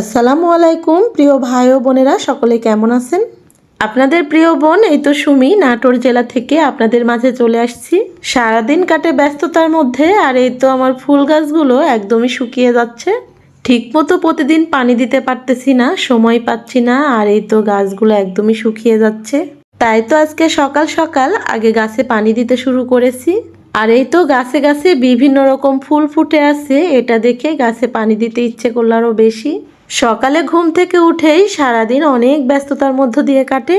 আসসালামু আলাইকুম, প্রিয় ভাই ও বোনেরা, সকলে কেমন আছেন? আপনাদের প্রিয় বোন, এই তো সুমি, নাটোর জেলা থেকে আপনাদের মাঝে চলে আসছি। সারাদিন কাটে ব্যস্ততার মধ্যে, আর এই তো আমার ফুল গাছগুলো একদমই শুকিয়ে যাচ্ছে। ঠিকমতো প্রতিদিন পানি দিতে পারতেছি না, সময় পাচ্ছি না, আর এই তো গাছগুলো একদমই শুকিয়ে যাচ্ছে। তাই তো আজকে সকাল সকাল আগে গাছে পানি দিতে শুরু করেছি। আর এই তো গাছে গাছে বিভিন্ন রকম ফুল ফুটে আছে, এটা দেখে গাছে পানি দিতে ইচ্ছে করল আরও বেশি। সকালে ঘুম থেকে উঠেই সারাদিন অনেক ব্যস্ততার মধ্য দিয়ে কাটে।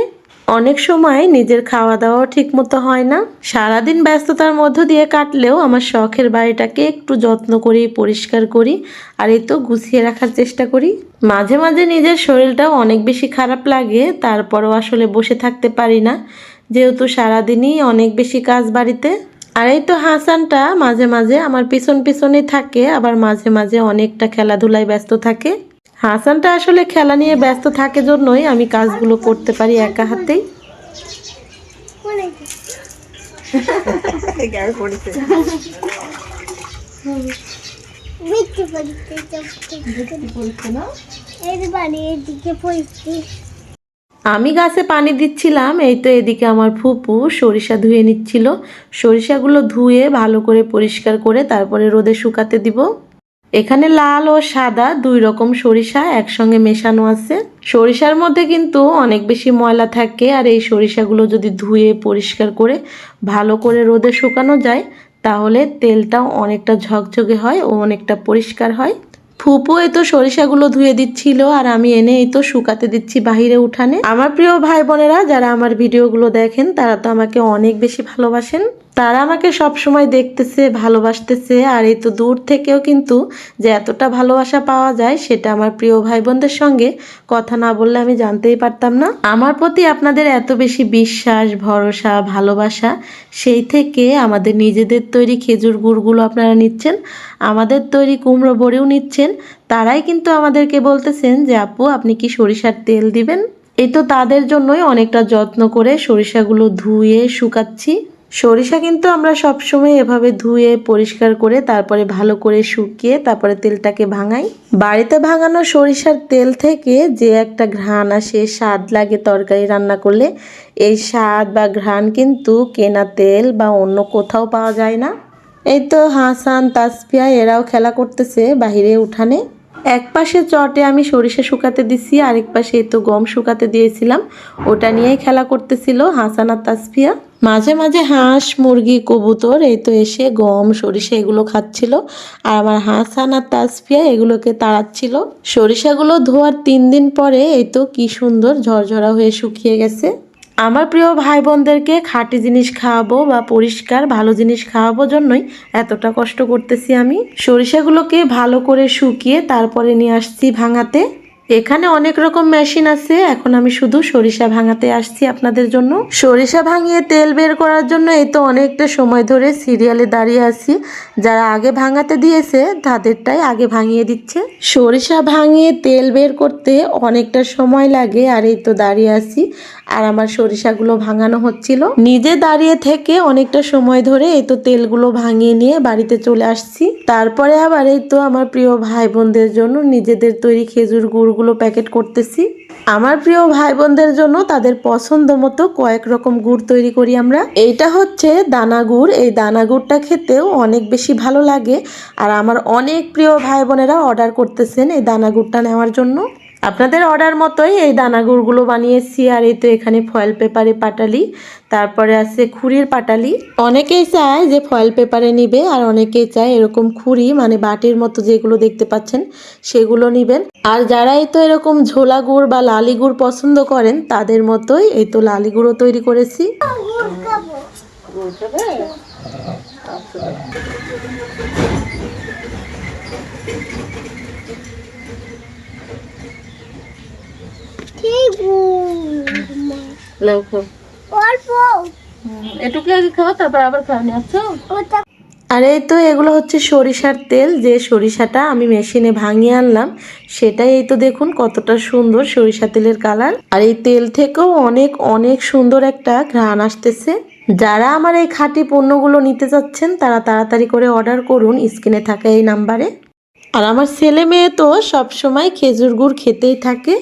অনেক সময় নিজের খাওয়া দাওয়াও ঠিক মতো হয় না। সারাদিন ব্যস্ততার মধ্য দিয়ে কাটলেও আমার শখের বাড়িটাকে একটু যত্ন করি পরিষ্কার করি আর এই তো গুছিয়ে রাখার চেষ্টা করি। মাঝে মাঝে নিজের শরীরটাও অনেক বেশি খারাপ লাগে, তারপরও আসলে বসে থাকতে পারি না। যেহেতু সারাদিনই অনেক বেশি কাজ বাড়িতে। আর এই তো হাসানটা মাঝে মাঝে আমার পিছন পিছনেই থাকে, আবার মাঝে মাঝে অনেকটা খেলাধুলায় ব্যস্ত থাকে। হাসানটা আসলে খেলা নিয়ে ব্যস্ত থাকে জন্যই আমি কাজগুলো করতে পারি একা হাতেই। আমি গাছে পানি দিচ্ছিলাম এই তো এদিকে আমার ফুপু সরিষা ধুয়ে নিচ্ছিল। সরিষাগুলো ধুয়ে ভালো করে পরিষ্কার করে তারপরে রোদে শুকাতে দিব। এখানে লাল ও সাদা দুই রকম সরিষা একসঙ্গে মেশানো আছে। সরিষার মধ্যে কিন্তু অনেক বেশি ময়লা থাকে আর এই সরিষাগুলো যদি ধুয়ে পরিষ্কার করে ভালো করে রোদে শুকানো যায়, তাহলে তেলটাও অনেকটা ঝকঝকে হয় ও অনেকটা পরিষ্কার হয়। ফুপু এই তো সরিষাগুলো ধুয়ে দিচ্ছিল আর আমি এনে এই তো শুকাতে দিচ্ছি বাহিরে উঠানে। আমার প্রিয় ভাই বোনেরা, যারা আমার ভিডিওগুলো দেখেন, তারা তো আমাকে অনেক বেশি ভালোবাসেন। তারা আমাকে সব সময় দেখতেছে, ভালোবাসতেছে, আর এই তো দূর থেকেও কিন্তু যে এতটা ভালোবাসা পাওয়া যায় সেটা আমার প্রিয় ভাই বোনদের সঙ্গে কথা না বললে আমি জানতেই পারতাম না। আমার প্রতি আপনাদের এত বেশি বিশ্বাস, ভরসা, ভালোবাসা, সেই থেকে আমাদের নিজেদের তৈরি খেজুর গুড়গুলো আপনারা নিচ্ছেন, আমাদের তৈরি কুমড়ো বড়িও নিচ্ছেন, তারাই কিন্তু আমাদেরকে বলতেছেন যে, আপু, আপনি কি সরিষার তেল দিবেন? এই তো তাদের জন্যই অনেকটা যত্ন করে সরিষাগুলো ধুয়ে শুকাচ্ছি। সরিষা কিন্তু আমরা সবসময় এভাবে ধুয়ে, পরিষ্কার করে, তারপরে ভালো করে শুকিয়ে, তারপরে তেলটাকে ভাঙাই। বাড়িতে ভাঙানো সরিষার তেল থেকে যে একটা ঘ্রাণ আসে, স্বাদ লাগে তরকারি রান্না করলে, এই স্বাদ বা ঘ্রাণ কিন্তু কেনা তেল বা অন্য কোথাও পাওয়া যায় না। এই তো হাসান তাসপিয়া এরাও খেলা করতেছে বাহিরে উঠানে। এক পাশে চটে আমি সরিষা শুকাতে দিছি, আরেক পাশে তো গম শুকাতে দিয়েছিলাম। ওটা নিয়েই খেলা করতেছিল হাসান আর তাসপিয়া মাঝে মাঝে হাঁস, মুরগি, কবুতর, এই তো এসে গম, সরিষা এগুলো খাচ্ছিল। আর আমার হাসান আর তাসফিয়া এগুলোকে তাড়াচ্ছিল। সরিষাগুলো ধোয়ার তিন দিন পরে এই তো কি সুন্দর ঝরঝরা হয়ে শুকিয়ে গেছে। আমার প্রিয় ভাই বোনদেরকে খাঁটি জিনিস খাওয়াবো বা পরিষ্কার ভালো জিনিস খাওয়াবো জন্যই এতটা কষ্ট করতেছি আমি। সরিষাগুলোকে ভালো করে শুকিয়ে তারপরে নিয়ে আসছি ভাঙাতে। এখানে অনেক রকম মেশিন আছে। এখন আমি শুধু সরিষা ভাঙাতে আসছি আপনাদের জন্য। সরিষা ভাঙিয়ে তেল বের করার জন্য এই তো অনেকটা সময় ধরে সিরিয়ালে দাঁড়িয়ে আছি। যারা আগে ভাঙাতে দিয়েছে, তাদেরটাই আগে ভাঙিয়ে দিচ্ছে। সরিষা ভাঙিয়ে তেল বের করতে অনেকটা সময় লাগে আর এই তো দাঁড়িয়ে আছি। আর আমার সরিষাগুলো ভাঙানো হচ্ছিল। নিজে দাঁড়িয়ে থেকে অনেকটা সময় ধরে এই তো তেলগুলো ভাঙিয়ে নিয়ে বাড়িতে চলে আসছি। তারপরে আবার এই তো আমার প্রিয় ভাই বোনদের জন্য নিজেদের তৈরি খেজুর গুড়গুলো প্যাকেট করতেছি। আমার প্রিয় ভাই বোনদের জন্য তাদের পছন্দ মতো কয়েক রকম গুড় তৈরি করি আমরা। এইটা হচ্ছে দানা গুড়। এই দানা গুড়টা খেতেও অনেক বেশি ভালো লাগে। আর আমার অনেক প্রিয় ভাই বোনেরা অর্ডার করতেছেন এই দানা গুড়টা নেওয়ার জন্য। আপনাদের অর্ডার মতোই এই দানা গুড়গুলো বানিয়েছি, আর এই তো এখানে ফয়েল পেপারে পাটালি, তারপরে আছে খুরির পাটালি। অনেকেই চায় যে ফয়েল পেপারে নিবে, আর অনেকেই চায় এরকম খুরি মানে বাটির মতো যেগুলো দেখতে পাচ্ছেন, সেগুলো নিবেন। আর যারাই তো এরকম ঝোলা গুড় বা লালি গুড় পছন্দ করেন, তাদের মতোই এই তো লালি গুঁড়ো তৈরি করেছি। ঠিক অল্প। এটুকু আগে খাও তারপর আবার খাওয়া নিয়ে আসছো? আর এই তো এগুলো হচ্ছে সরিষার তেল যে সরিষাটা আমি মেশিনে ভাঙিয়ে আনলাম সেটাই এই তো দেখুন কতটা সুন্দর সরিষা তেলের কালার। আর এই তেল থেকেও অনেক অনেক সুন্দর একটা ঘ্রাণ আসতেছে। যারা আমার এই খাঁটি পণ্যগুলো নিতে চাচ্ছেন তারা তাড়াতাড়ি করে অর্ডার করুন স্ক্রিনে থাকা এই নাম্বারে। আর আমার ছেলে মেয়ে তো সবসময় খেজুর গুড় খেতেই থাকে।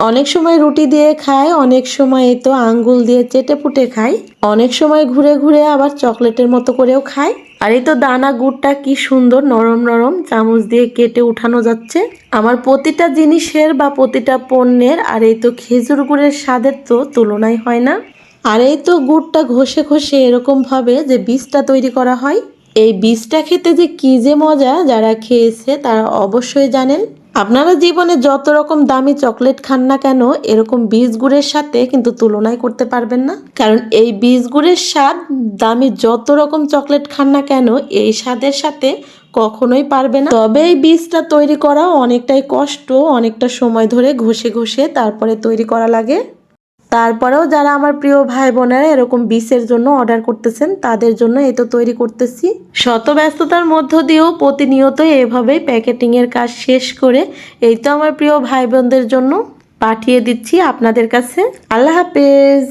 অনেক সময় রুটি দিয়ে খায়, অনেক সময় তো আঙ্গুল দিয়ে চেটে পুটে খায়, অনেক সময় ঘুরে ঘুরে আবার চকলেটের মতো করেও খায়। আর এই তো দানা গুড়টা কি সুন্দর, নরম নরম, চামচ দিয়ে কেটে উঠানো যাচ্ছে। আমার প্রতিটা জিনিসের বা প্রতিটা পণ্যের আর এই তো খেজুর গুড়ের স্বাদের তো তুলনাই হয় না। আর এই তো গুড়টা ঘষে ঘষে এরকম ভাবে যে বীজটা তৈরি করা হয়, এই বীজটা খেতে যে কি যে মজা যারা খেয়েছে তারা অবশ্যই জানেন। আপনারা জীবনে যত রকম দামি চকলেট খান না কেন, এরকম বীজ গুড়ের সাথে কিন্তু তুলনায় করতে পারবেন না। কারণ এই বীজ গুড়ের স্বাদ, দামি যত রকম চকলেট খান না কেন, এই স্বাদের সাথে কখনোই পারবে না। তবে এই বীজটা তৈরি করা অনেকটাই কষ্ট, অনেকটা সময় ধরে ঘষে ঘষে তারপরে তৈরি করা লাগে। তারপরেও যারা আমার প্রিয় ভাই বোনেরা এরকম বিষের জন্য অর্ডার করতেছেন, তাদের জন্য এ তো তৈরি করতেছি। শত ব্যস্ততার মধ্য দিয়েও প্রতিনিয়ত এভাবেই প্যাকেটিংয়ের কাজ শেষ করে এই তো আমার প্রিয় ভাই বোনদের জন্য পাঠিয়ে দিচ্ছি আপনাদের কাছে। আল্লাহ হাফেজ!